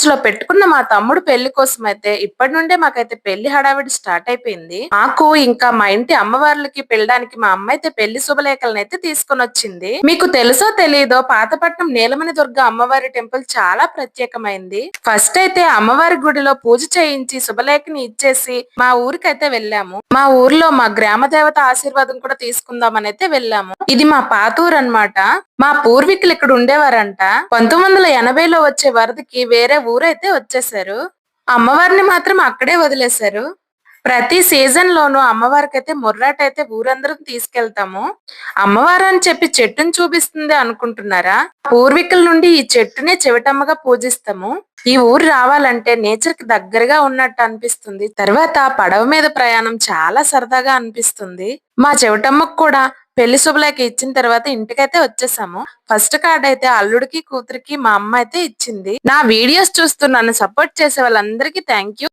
మార్చ్లో పెట్టుకున్న మా తమ్ముడు పెళ్ళి కోసం అయితే ఇప్పటి నుండే మాకైతే పెళ్ళి హడావిడి స్టార్ట్ అయిపోయింది. మాకు ఇంకా మా ఇంటి అమ్మవార్లకి పెళ్ళడానికి మా అమ్మ అయితే పెళ్ళి శుభలేఖలను అయితే తీసుకొని వచ్చింది మీకు తెలుసో తెలియదో పాతపట్నం నీలమణి దుర్గ అమ్మవారి టెంపుల్ చాలా ప్రత్యేకమైంది. ఫస్ట్ అయితే అమ్మవారి గుడిలో పూజ చేయించి శుభలేఖని ఇచ్చేసి మా ఊరికైతే వెళ్ళాము. మా ఊర్లో మా గ్రామ దేవత ఆశీర్వాదం కూడా తీసుకుందామని అయితే వెళ్ళాము. ఇది మా పాతూరు అన్నమాట మా పూర్వీకులు ఇక్కడ ఉండేవారంట. పంతొమ్మిది వందల ఎనభైలో వచ్చే వరదకి వేరే ఊరైతే వచ్చేసారు. అమ్మవారిని మాత్రం అక్కడే వదిలేశారు. ప్రతి సీజన్ లోనూ అమ్మవారికి అయితే ముర్రాట అయితే ఊరందరం తీసుకెళ్తాము. అమ్మవారు అని చెప్పి చెట్టుని చూపిస్తుంది అనుకుంటున్నారా? పూర్వీకుల నుండి ఈ చెట్టునే చెవిటమ్మగా పూజిస్తాము. ఈ ఊరు రావాలంటే నేచర్కి దగ్గరగా ఉన్నట్టు అనిపిస్తుంది. తర్వాత పడవ మీద ప్రయాణం చాలా సరదాగా అనిపిస్తుంది. మా చెవిటమ్మకు కూడా పెళ్ళి శుభలేఖ ఇచ్చిన తర్వాత ఇంటికైతే వచ్చేసాము. ఫస్ట్ కార్డ్ అయితే అల్లుడికి కూతురికి మా అమ్మ అయితే ఇచ్చింది. నా వీడియోస్ చూస్తూ నన్ను సపోర్ట్ చేసే వాళ్ళందరికీ థ్యాంక్ యూ.